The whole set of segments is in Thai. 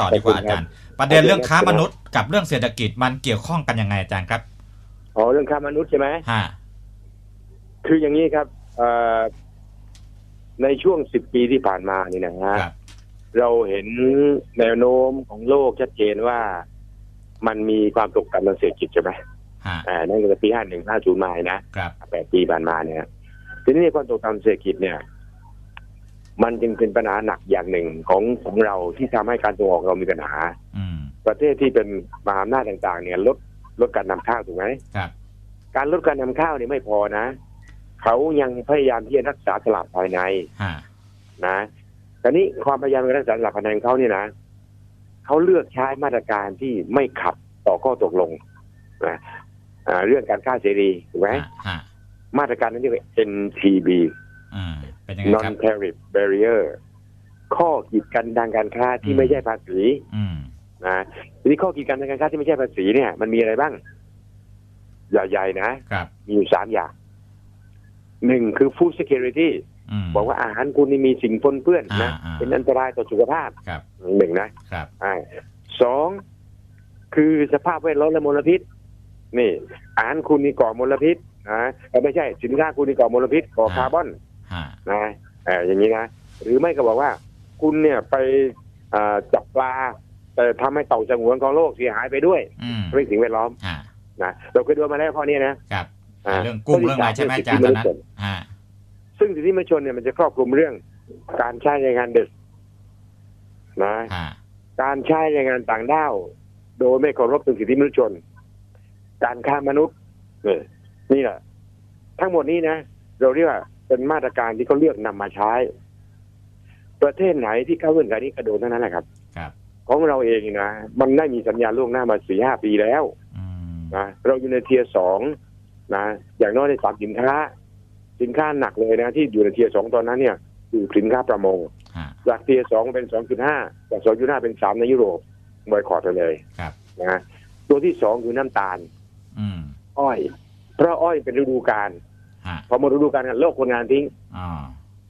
ต่อดีกว่าอาจารย์ ประเด็นเรื่องค้ามนุษย์กับเรื่องเศรษฐกิจมันเกี่ยวข้องกันยังไงอาจารย์ครับอ๋อเรื่องค้ามนุษย์ใช่ไหมฮะคืออย่างนี้ครับเอ่อในช่วงสิบปีที่ผ่านมานี่นะฮะครับเราเห็นแนวโน้มของโลกชัดเจนว่ามันมีความตกต่ำทางเศรษฐกิจใช่ไหมฮะอ่านั่นก็คือปีห้าหนึ่งห้าศูนย์มานะครับแปดปีผ่านมาเนี่ย ทีนี้ความตกต่ำเศรษฐกิจเนี่ย มันจึงเป็นปัญหาหนักอย่างหนึ่งของของเราที่ทำให้การส่งออกเรามีปัญหา อืมประเทศที่เป็นมหาอำนาจต่างๆ เนี่ยลดลดการนำข้าวถูกไหมครับ การลดการนำข้าวเนี่ยไม่พอนะ เขายังพยายามที่จะรักษาตลาดภายในฮะนะแต่นี้ความพยายามในรักษาตลาดภายในของเขาเนี่ยนะเขาเลือกใช้มาตรการที่ไม่ขัดต่อข้อตกลงนะอ่าเรื่องการค้าเสรีถูกไหมฮะฮะมาตรการนั้นเรียกว่า NTB อืม เป็นยังไงค Non รับ Tariff Barrier ข้อกีดกันทางการค้าที่อืมไม่ใช่ภาษีอืมนะทีนี้ข้อกีดกันทางการค้าที่ไม่ใช่ภาษีเนี่ยมันมีอะไรบ้างใหญ่ๆนะครับมีอยู่สามอย่างหนึ่งคือ food security อืมบอกว่าอาหารคุณนี่มีสิ่งปนเปื้อนนะอ่าอ่าเป็นอันตรายต่อสุขภาพครับหนึ่งนะครับอ่าสองคือสภาพแวดล้อมและมลพิษ นี่ อาหารคุณนี่ก่อมลพิษนะเอ้ยไม่ใช่สินค้าคุณนี่ก่อมลพิษก่อคาร์บอนฮะ นะเอออย่างนี้นะ หรือไม่ก็บอกว่า คุณเนี่ยไปอ่าจับปลา แต่ทำให้เต่าสงวนของโลกเสียหายไปด้วยอืมเรื่องสิ่งแวดล้อมฮะนะเราเคยดูมาแล้วข้อนี้นะครับอ่าเรื่องกุ้งเรื่องอะไรใช่ไหมอาจารย์ตอนนั้นฮะซึ่งสิทธิมนุษยชนเนี่ยมันจะครอบคลุมเรื่อง การใช้แรงงานเด็กนะฮะการใช้แรงงานต่างด้าว โดยไม่เคารพถึงสิทธิมนุษยชน การฆ่ามนุษย์เนี่ยนี่แหละทั้งหมดนี้นะ เราเรียกว่า เป็นมาตรการที่เขาเลือกนำมาใช้ ประเทศไหนที่เข้าเงื่อนไขนี้กระโดดเท่านั้นแหละครับ ครับ ของเราเองนะมันได้มีสัญญาล่วงหน้ามาสี่ห้าปีแล้วอืมนะเราอยู่ในเทียร์สองนะอย่างน้อยในสามสินค้า สินค้าหนักเลยนะ ที่อยู่ในเทียร์สองตอนนั้นเนี่ยคือสินค้าประมงฮะจากเทียร์สองเป็นสองจุดห้าจากสองจุดห้าเป็นสามในยุโรปบอยคอรดไปเลยครับนะตัวที่สองคือน้ำตาลอืมอ้อยเพราะอ้อยเป็นฤดูกาลฮะ พอหมดฤดูกาลกันโลกคนงานทิ้งอ๋อ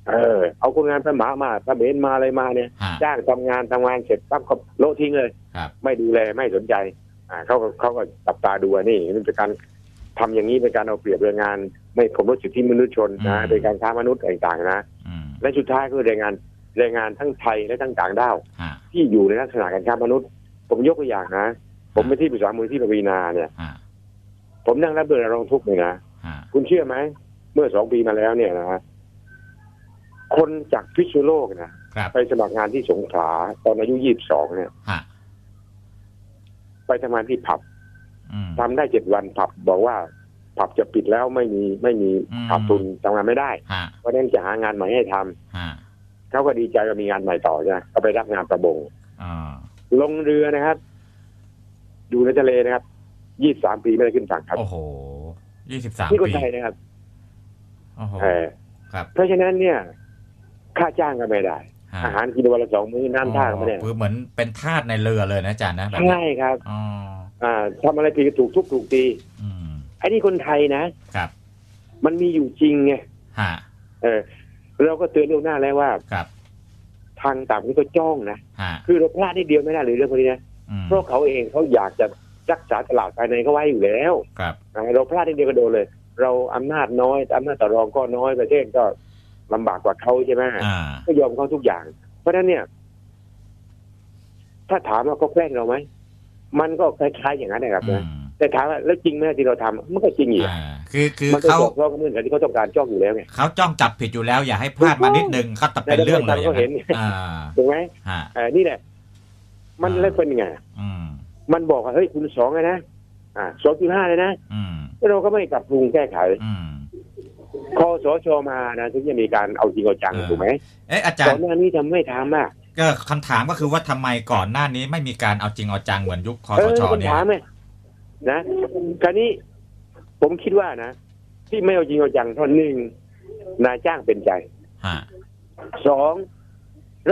เออ เอาคนงานไปหมามาพระเบนมาอะไรมาเนี่ยฮะจ้างทำงานทำงานเสร็จปั๊บก็โละทิ้งเลยครับไม่ดูแลไม่สนใจ อ่าเขาก็เขาก็จับตาดูว่านี่มันเป็นการทำอย่างนี้เป็นการเอาเปรียบแรงงาน ไม่เคารพสิทธิมนุษยชนนะเป็นการค้ามนุษย์ต่างๆนะอืมและสุดท้ายก็คือแรงงานแรงงานทั้งไทยและทั้งต่างด้าวฮะที่อยู่ในลักษณะการค้ามนุษย์ ผมยกตัวอย่างนะ ผมไปที่ปรึกษามูลที่ปวีนาเนี่ยฮะผมนั่งรับเรื่องร้องทุกข์เลยนะฮะคุณเชื่อไหม เมื่อสองปีมาแล้วเนี่ยนะคนจากพิษณุโลกนะครับไปสมัครงานที่สงขลาตอนอายุยี่สิบสองเนี่ยฮะไปทำงานที่ผับอืมทำได้เจ็ดวันผับบอกว่าผับจะปิดแล้วไม่มีไม่มีอืมขาดทุนทำงานไม่ได้ฮะเพราะฉะนั้นจะหางานใหม่ให้ทำฮะเขาก็ดีใจว่ามีงานใหม่ต่อใช่ไหมก็ไปรับงานประมงอ๋อลงเรือนะครับอยู่ในทะเลนะครับยี่สามปีไม่ได้ขึ้นฝั่งครับ โอ้โหยี่สิบสามนี่คนปีไทยนะครับโอ้โห เออครับเพราะฉะนั้นเนี่ย ค่าจ้างก็ไม่ได้ฮะอาหารกินวันละสองมื้อน้ำท่าก็ไม่ได้คือเหมือนเป็นทาสในเรือเลยนะอาจารย์นะแบบนี้ใช่ครับอ๋ออ่าทำอะไรผิดก็ถูกทุกถูกตีอืมไอ้นี่คนไทยนะครับ มันมีอยู่จริงไงฮะเออเราก็เตือนล่วงหน้าแล้วว่าครับทางต่างนี่ก็จ้องนะฮะคือเราพลาดนิดเดียวไม่ได้เลยเรื่องพวกนี้นะอืมเพราะเขาเองเขาอยากจะรักษาตลาดภายในเขาไว้อยู่แล้วครับอ่าเราพลาดนิดเดียวก็โดนเลย เราอำนาจน้อยอำนาจต่อรองก็น้อยประเทศก็ลำบากกว่าเขาใช่ไหมอ่าก็ยอมเขาทุกอย่าง เพราะฉะนั้นเนี่ย ถ้าถามว่าเขาแกล้งเราไหมมันก็คล้ายๆอย่างนั้นนะครับอืนะมแต่ถามว่าแล้วจริงไหมที่เราทำมันก็จริงอีกอ่าคือคือมันก็เขาจบเพราะเงื่อนไขที่เขาต้องการจ้องอยู่แล้วไงเขาจ้องจับผิดอยู่แล้ว อย่าให้พลาดมานิดนึงก็จะเป็นเรื่องเลยเขาเห็นอ่าถูกไหมฮะเออนี่แหละ มันอ่าเล่นเป็นยังไงอืมมันบอกว่าเฮ้ยคุณสองเลยนะอ่าสองจุดห้าเลยนะอืมแล้ว เราก็ไม่ปรับปรุงแก้ไขอืมคอสชมานะถึงจะมีการเอาจริงเอาจังเออถูกไหมเอ๊ะอาจาก่รอนย์หน้านี้ทำไม่ทำอะก็คำถามก็คือว่าทำไมก่อนหน้านี้ไม่มีการเอาจริงเอาจังเหมือนยุคคอเอสอชคนเนี่ยถามไหมนะคราวนี้ผมคิดว่านะ ที่ไม่เอาจริงเอาจังเพราะหนึ่งนายจ้างเป็นใจฮะสอง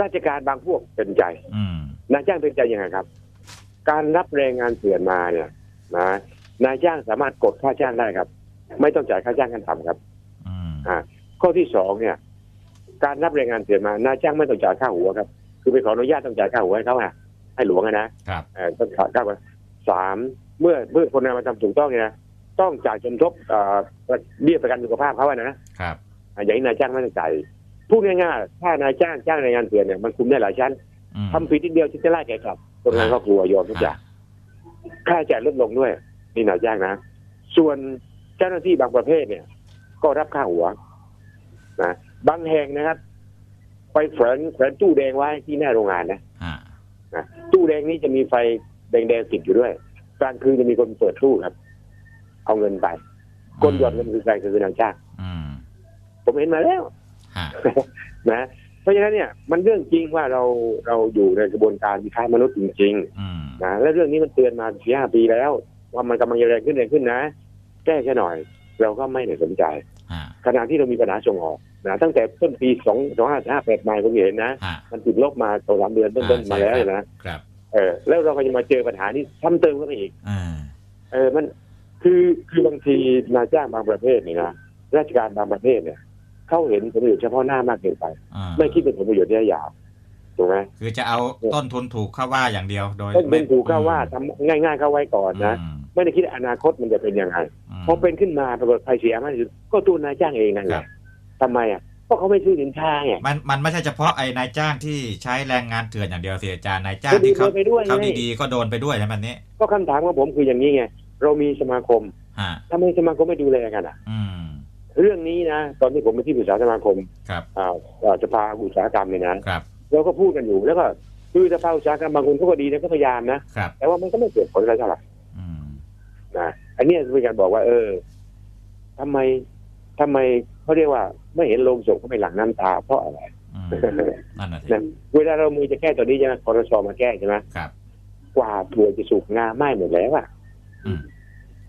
ราชการบางพวกเป็นใจอืมนายจ้างเป็นใจยังไงครับ การรับแรงงานเถื่อนมาเนี่ย นะ นายจ้างสามารถกดค่าจ้างได้ครับ ไม่ต้องจ่ายค่าจ้างกันทำครับอืมอ่า ข้อที่สองเนี่ย การรับแรงงานเถื่อนมานายจ้างไม่ต้องจ่ายค่าหัวครับ คือไปขออนุญาตต้องจ่ายค่าหัวให้เขาอะให้หลวงอะนะครับเอ่อต้องก้าวไปสามเมื่อเมื่อคนงานมาทำถูกต้องเนี่ยนะต้องจ่ายสมทบเอ่อเบี้ยประกันสุขภาพเขาอะนะครับอ่าอย่างนี้นายจ้างไม่ต้องจ่ายพูดง่ายๆถ้านายจ้างจ้างแรงงานเถื่อนเนี่ยมันคุมได้หลายชั้นอืมทำผิดนิดเดียวที่จะไล่แกกลับคนงานครอบครัวยอมทุกอย่างค่าใช้จ่ายลดลงด้วย นี่นายจ้างนะ ส่วนเจ้าหน้าที่บางประเภทเนี่ย ก็รับค่าหัวนะบางแห่งนะครับ ไปแขวนแขวนตู้แดงไว้ที่หน้าโรงงานนะอ่านะตู้แดงนี้จะมีไฟแดงๆติดอยู่ด้วยกลางคืนจะมีคนเปิดตู้ครับ เอาเงินไป คนหยอดเงินคือใครคือนายจ้างอืมผมเห็นมาแล้วฮะนะ เพราะฉะนั้นเนี่ย มันเรื่องจริงว่าเราเราอยู่ในกระบวนการค้ามนุษย์จริงอืมๆนะและเรื่องนี้มันเตือนมาสี่ห้าปีแล้ว ว่ามันกำลังจะแรงขึ้นแรงขึ้นนะ แก้แค่หน่อย เราก็ไม่ได้สนใจฮะขณะที่เรามีปัญหาส่งออกนะตั้งแต่ต้นปีสองสองห้าห้าแปดมาผมเห็นนะฮะมันติดลบมาสองสามเดือนต้นอ่าๆมาแล้วใช่ครับนะครับ เออ แล้วเราก็จะมาเจอปัญหานี้ซ้ำเติมเข้าไปอีกอ่าเออมันคือคือบางทีนายจ้างบางประเภทนี่นะราชการบางประเภทเนี่ยเขาเห็นผลประโยชน์เฉพาะหน้ามากเกินไปอ่าไม่คิดเป็นผลประโยชน์ระยะยาวถูกไหมคือจะเอาต้นทุนถูกเข้าว่าอย่างเดียวโดยต้นเป็นถูกเข้าว่าอืทำง่ายๆเข้าไว้ก่อนมนะอืม ไม่ได้คิดอนาคตมันจะเป็นยังไงอืมพอเป็นขึ้นมาปรากฏใครเสียมากที่สุดก็ตัวนายจ้างเองนั่นแหครัละบทำไมอะเพราะเขาไม่ซื้อสินค้าไงมันมันไม่ใช่เฉพาะไอ้นายจ้างที่ใช้แรงงานเถื่อนอย่างเดียวสิอาจารย์นายจ้างก็ดีที่เขาไปด้วยเขาไงดีๆก็โดนไปด้วยใช่ไหมอันนี้ก็คำถามของผมคืออย่างนี้ไงเรามีสมาคมฮะทำไมสมาคมไม่ดูแลกันอะอืมเรื่องนี้นะตอนที่ผมเป็นที่ปรึกษาสมาคมครับอ่าอ่าสภาอุตสาหกรรมเนี่ยนะครับเราก็พูดกันอยู่แล้วก็คือสภาอุตสาหกรรมบางคนเขาก็ดีนะก็พยายามนะครับแต่ว่ามันก็ไม่เกิดผลอะไรเท่าไหร่อืม นะอันเนี้ยเป็นการบอกว่า เออทำไมทำไมเขาเรียกว่าไม่เห็นโลงศพเขาไม่หลั่งน้ำตา เพราะอะไรอืมนั่นน่ะสินะเวลาเรามือจะแก้ตัวนี้ใช่ไหมคอรชมาแก้ใช่ไหมครับ กว่าถั่วจะสุกงาไหม้หมดแล้วอะอืม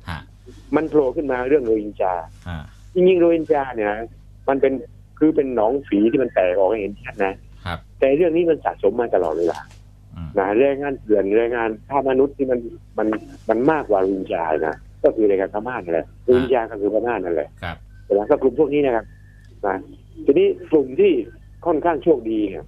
ฮะมันโผล่ขึ้นมาเรื่องโรฮิงญาฮะจริงๆโรฮิงญาเนี่ยนะมันเป็นคือเป็นหนองฝีที่มันแตกออกให้เห็นชัดนะครับแต่เรื่องนี้มันสะสมมาตลอดเวลาอืม นะแรงงานเถื่อนแรงงานฆ่ามนุษย์ที่มันมันมันมากกว่าโรฮิงญานะก็คือแรงงานพม่านั่นแหละโรฮิงญาก็คือพม่านั่นแหละครับแล้วก็กลุ่มพวกนี้นะครับนะทีนี้กลุ่มที่ค่อนข้างโชคดีเนี่ย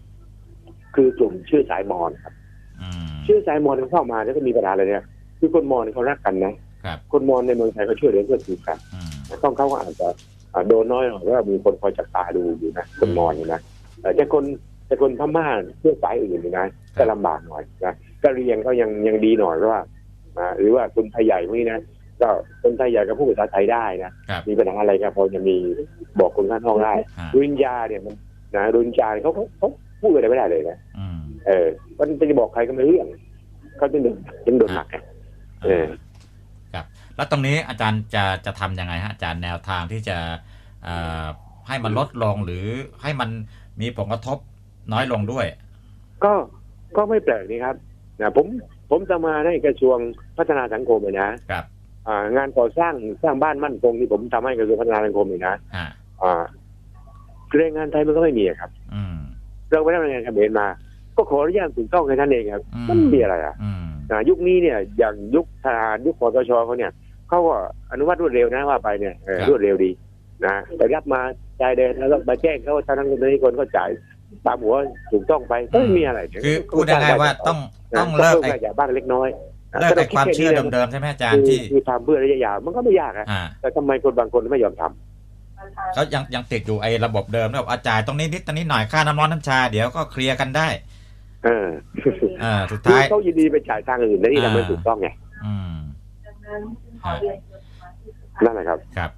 คือกลุ่มชื่อสายมอญครับอืมชื่อสายมอญมันเข้ามาแล้วก็มีปัญหาอะไรเนี่ยคือคนมอญเนี่ยเขารักกันนะครับคนมอญในเมืองไทยเขาช่วยเหลือเพื่อถือกันอืมต้องเขาก็อาจจะอ่าโดนน้อยหน่อยเพราะว่ามีคนคอยจับตาดูอยู่นะคนมอญนี่นะแต่แต่คน แต่คนพม่าเพื่อสายอื่นนี่นะก็ลำบากหน่อยนะก็เรียนก็ยังยังดีหน่อยเพราะว่าอ่าหรือว่าคนไทยใหญ่พวกนี้นะก็คนไทยใหญ่ก็พูดภาษาไทยได้นะครับมีปัญหาอะไรก็พอจะมีบอกคนข้างห้องได้ฮะรุนยาเนี่ยมันนะรุนยาเนี่ยเขาเขาเขาพูดอะไรไม่ได้เลยนะอืมเออมันจะบอกใครก็ไม่รู้เรื่องเขาจะโดนจะโดนหนักไงเออครับ แล้วตรงนี้อาจารย์จะจะทำยังไงฮะอาจารย์แนวทางที่จะเอ่อให้มันลดลงหรือให้มันมีผลกระทบ น้อยลงด้วย ก็ก็ไม่แปลกนี่ครับนะผมผมจะมาในกระทรวงพัฒนาสังคมเลยนะครับอ่างานก่อสร้างสร้างบ้านมั่นคงที่ผมทำให้กระทรวงพัฒนาสังคมเลยนะฮะอ่าแรงงานไทยมันก็ไม่มีอะครับ อืมเราไปได้แรงงานเขมรมา ก็ขออนุญาตถูกต้องแค่นั้นเองครับอืมมันไม่มีอะไรอะอืมอ่ายุคนี้เนี่ยอย่างยุคทหารยุคคอสชเขาเนี่ยเขาก็อนุมัติรวดเร็วนะว่าไปเนี่ยเออรวดเร็วดีนะแต่รับมาจ่ายเดินแล้วก็มาแจ้งเขาทางนั้นคนนี้คนก็จ่าย ตามหัวถูกต้องไปก็ไม่มีอะไรคือพูดง่ายๆว่าต้องต้องเลิกไอ้จากบ้างเล็กน้อยเลิกไอ้ความเชื่อเดิมๆใช่ไหมอาจารคืย์อที่คือทำเพื่อระยะยาวมันก็ไม่ยากอะอ่าแต่ทำไมคนบางคนไม่ยอมทำเขายังยังติดอยู่ไอ้ระบบเดิมแบบอาจารย์ตรงนี้นิดตรงนี้หน่อยค่าน้ำร้อนน้ำชาเดี๋ยวก็เคลียร์กันได้ เออเออสุดคือท้ายเขายินดีไปจ่ายทางอื่นแล้วนี่อ่าทำไมถูกต้องไงอืมฮะนั่นแหละครับครับ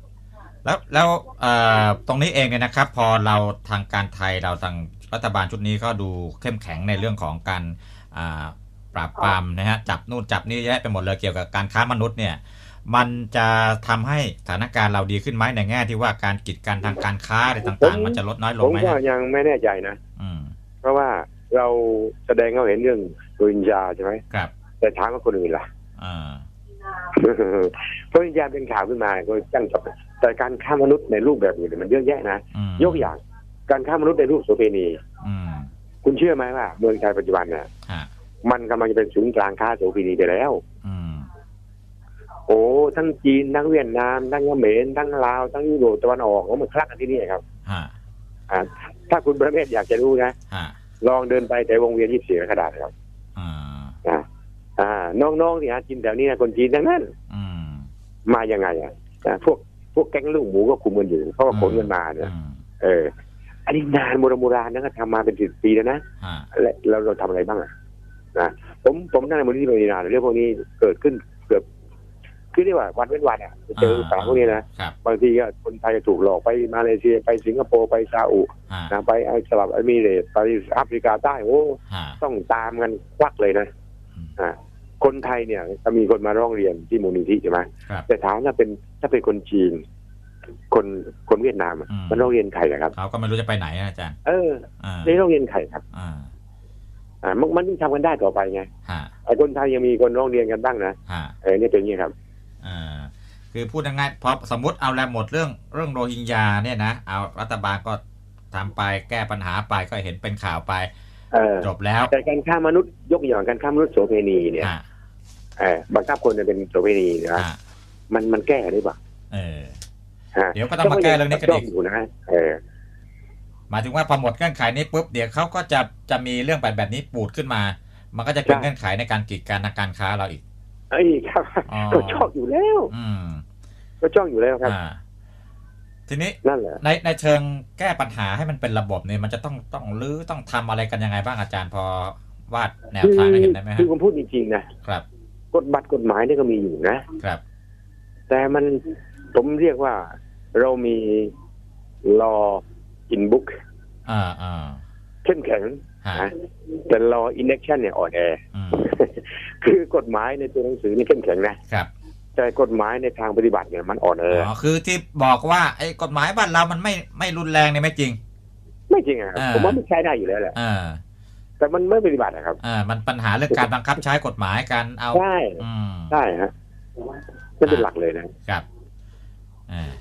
แล้วแล้วเอ่อตรงนี้เองเนี่ยนะครับ พอเราทางการไทยเราทาง รัฐบาลชุดนี้ก็ดูเข้มแข็งในเรื่องของการอ่าปราบปรามนะฮะจับนู่นจับนี่เยอะไปหมดเลยเกี่ยวกับการค้ามนุษย์เนี่ยมันจะทำให้สถานการณ์เราดีขึ้นไหมในแง่ที่ว่าการกีดกันทางการค้าอะไรต่างๆ มันจะลดน้อยลผงมไหมก็ฮะยังไม่แน่ใจนะอืมเพราะว่าเราแสดงเขาเห็นเรื่องโรฮิงญาใช่ไหมครับ แต่ถามว่าคนอื่นล่ะอ่าโรฮิงญาเป็นข่าวขึ้นมาก็จังจับแต่การฆ่ามนุษย์ในรูปแบบอื่นเนี่ยมันเยอะแยะนะอืมยกอย่าง การฆ่ามนุษย์ในรูปโสเภณีอืมคุณเชื่อไหมว่าเมืองไทยปัจจุบันเนี่ยฮะมันกำลังจะเป็นศูนย์กลางค้าโสเภณีไปแล้วอืมโอ้ทั้งจีนทั้งเวียดนามทั้งเขมรทั้งลาวทั้งยุโรปตะวันออกเขามาคลักกันที่นี่ครับฮะอ่าถ้าคุณประเมศอยากจะรู้นะฮะลองเดินไปแต่วงเวียนยี่สิบสี่กระดาษครับอ่าน้องๆที่หากินแถวนี้นะคนจีนทั้งนั้นอืมมายังไงอะอ่าพวกพวกแก๊งลูกหมูก็คุมกันอยู่เขาก็ขนกันมาเนี่ยอืมเออ อันนี้นานโบราณโบราณนะก็ทำมาเป็นสิบปีแล้วนะฮะและเราเราทำอะไรบ้างอะนะผมผมนั่งในมูลนิธิปวีนาเรื่องพวกนี้เกิดขึ้นเกือบคือเรียกว่าวันเว้นวันอะจะเจอสารพวกนี้นะครับบางทีก็คนไทยถูกหลอกไปมาเลเซียไปสิงคโปร์ไปซาอุฮะนะไปไอสลับอเมริกไปแอฟริกาใต้โอ้ฮะต้องตามกันควักเลยนะอืมอ่าคนไทยเนี่ยจะมีคนมาร้องเรียนที่มูลนิธิใช่ไหมครับแต่ถามถ้าเป็นถ้าเป็นคนจีน คนคนเวียดนามอะอืม มันร้องเรียนใครอะครับ เขาก็ไม่รู้จะไปไหนนะอาจารย์เอออ่านี่ร้องเรียนใครครับ อ่าอ่า มันมันต้องทำกันได้ต่อไปไงฮะไอ้คนไทยยังมีคนร้องเรียนกันบ้างนะฮะเออเนี่ยเป็นอย่างนี้ครับ อ่าคือพูดง่ายๆพอสมมติเอาแล้วหมดเรื่องเรื่องโรฮิงญาเนี่ยนะเอารัฐบาลก็ทำไปแก้ปัญหาไปก็เห็นเป็นข่าวไปเออจบแล้วแต่การฆ่ามนุษย์ยกอย่างการฆ่ามนุษย์โสเภณีเนี่ยฮะเออบังคับคนจะเป็นโสเภณีนะฮะมันมันแก้ได้ปะเออฮะ เดี๋ยวก็ต้องมาแก้เรื่องนี้กันอีกอยู่นะเออหมายถึงว่าพอหมดเงื่อนไขนี้ปุ๊บเดี๋ยวเขาก็จะจะมีเรื่องแบบแบบนี้ปูดขึ้นมา มันก็จะเป็นใช่เงื่อนไขในการกีดกันทางการค้าเราอีกไอ้ยครับอ๋อก็ชอบอยู่แล้ว อืมก็จ้องอยู่แล้วครับอ่าทีนี้นั่นแหละในในเชิงแก้ปัญหาให้มันเป็นระบบเนี่ยมันจะต้องต้องรื้อต้องทำอะไรกันยังไงบ้างอาจารย์พอวาดแนวทางให้เห็นได้ไหมคืฮะอผมพูดจริงๆนะครับ กฎบัตรกฎหมายเนี่ยก็มีอยู่นะครับ แต่มัน ผมเรียกว่าเรามี law in book อ่าอ่าเข้มแข็งฮะนะแต่ law in action เนี่ยอ่อนแออืมคือกฎหมายในตัวหนังสือนี่เข้มแข็งนะครับแต่กฎหมายในทางปฏิบัติเนี่ยมันอ่อนแออ๋อคือที่บอกว่าไอ้กฎหมายบ้านเรามันไม่ไม่รุนแรงเนี่ยไม่จริง ไม่จริงอะครับอ่าผมว่ามันใช้ได้อยู่แล้วแหละอ่าแต่มันไม่ปฏิบัตินะครับอ่ามันปัญหาเรื่องการบังคับใช้กฎหมายการเอาใช่อืมใช่ฮะนั่นเป็นหลักเลยนะครับอ่า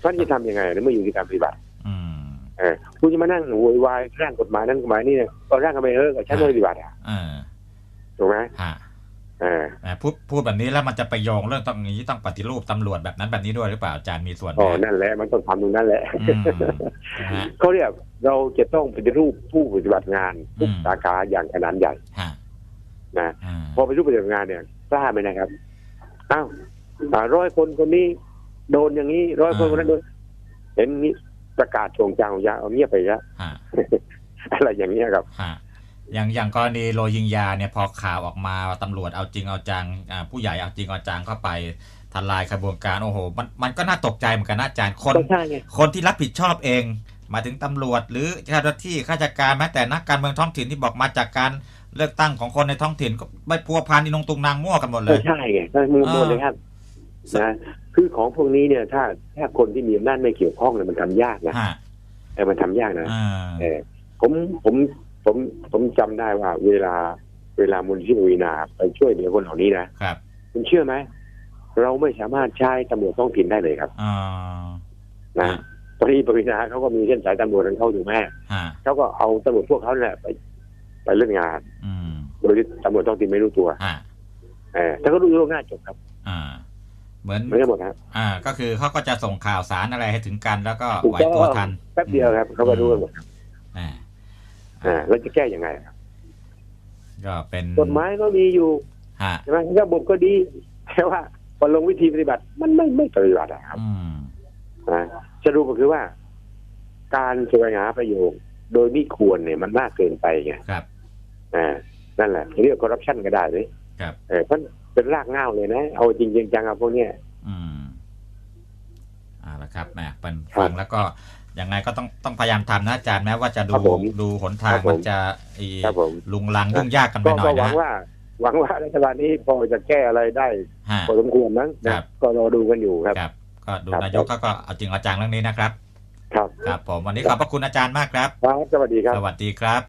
ท่านจะทำยังไงเนี่ยไม่อยู่ที่การปฏิบัติอืมเออคุณจะมานั่งโวยวายร่างกฎหมายนั้นกฎหมายนี่เนี่ยก็ร่างกันไปเถอะก็ใช้ไม่ปฏิบัติอะอ่าถูกไหมฮะเออแหมพูดพูดแบบนี้แล้วมันจะไปโยงเรื่องต้องนี้ต้องปฏิรูปตำรวจแบบนั้นแบบนี้ด้วยหรือเปล่าอาจารย์มีส่วนไหมอ๋อนั่นแหละมันต้องทำตรงนั้นแหละอืมนะฮะเขาเรียกเราจะต้องปฏิรูปผู้ปฏิบัติงานทุกอืมสาขาอย่างขนาดใหญ่ฮะนะอ่าพอไปรูปปฏิบัติงานเนี่ยกล้าไหมนะครับอ้าวอ่าร้อยคนคนนี้ โดนอย่างนี้ร้อยคนคนนั้นโดนเห็นนี้ประกาศโจงจางของยาเอาเงียบไปแล้วฮะอะไรอย่างเงี้ยครับฮะอย่างอย่างกรณีโรฮิงญาเนี่ยพอข่าวออกมาว่าตำรวจเอาจริงเอาจังอ่าผู้ใหญ่เอาจริงเอาจังเข้าไปทลายขบวนการโอ้โหมันมันก็น่าตกใจเหมือนกันนะอาจารย์คนต้องใช่ไงคนที่รับผิดชอบเอง มาถึงตำรวจหรือเจ้าหน้าที่ข้าราชการแม้แต่นักการเมืองท้องถิ่นที่บอกมาจากการเลือกตั้งของคนในท้องถิ่นก็ไม่พัวพันนี่นงตุงนางมั่วกันหมดเลก็ยใช่ไงก็มือโดนเลยครับ นะคือของพวกนี้เนี่ยถ้าถ้าคนที่มีอำนาจไม่เกี่ยวข้องเนี่ยมันทำยากนะฮะเออมันทำยากนะอ่าเออผมผมผมผมจำได้ว่า เวลาเวลามูลที่ปวีนาไปช่วยเหลือคนเหล่านี้นะครับคุณเชื่อไหมเราไม่สามารถใช้ตำรวจท้องถิ่นได้เลยครับอ่านะตอนนี้ปวีนาเขาก็มีเส้นสายตำรวจของเขาถูกไหมฮะเขาก็เอาตำรวจพวกเขาเนี่ยไป ไปเล่นงานอืมโดยที่ตำรวจท้องถิ่นไม่รู้ตัวฮะเออถ้าเขารู้ล่วงหน้าจบครับอ่า เหมือนไม่ได้หมดครับอ่า ก็คือเขาก็จะส่งข่าวสารอะไรให้ถึงกัน แล้วก็ถูกไหวต้องตัวทันแป๊บเดียวครับเขาก็รู้กันหมดครับอ่าอ่าแล้วจะแก้ยังไงครับก็เป็นกฎหมายก็มีอยู่ฮะใช่ไหมระบบก็ดีแต่ว่าพอลงวิธีปฏิบัติ มันไม่ไม่ปฏิบัติอะครับอืมนะสรุปก็คือว่า การแสวงหาประโยชน์โดยไม่ควรเนี่ยมันมากเกินไปไงครับอ่านั่นแหละเรียกคอร์รัปชันก็ได้เลย ครับเออเพราะเป็นรากเหง้าเลยนะ เอาจริงจริงจังเอาพวกเนี้ยอืมเอาละครับแหมเป็นครับฟังแล้วก็ยังไงก็ต้องต้องพยายามทำนะอาจารย์แม้ว่าจะดูครับผมดูหนทางครับผมมันจะอีครับผมลุงลังยุ่งยากกันไปก็หน่ก็อยหวันะงว่า หวังว่ารัฐบาลนี้พอจะแก้อะไรได้ฮะพอสมควรมั้งนะครับก็รอดูกันอยู่ครับครับก็ดูครับนายกก็ก็เอาจริงเอาจังเรื่องนี้นะครับ ครับครับผมวันนี้ขอบพระคุณอาจารย์มากครับครับสวัสดีครับ สวัสดีครับ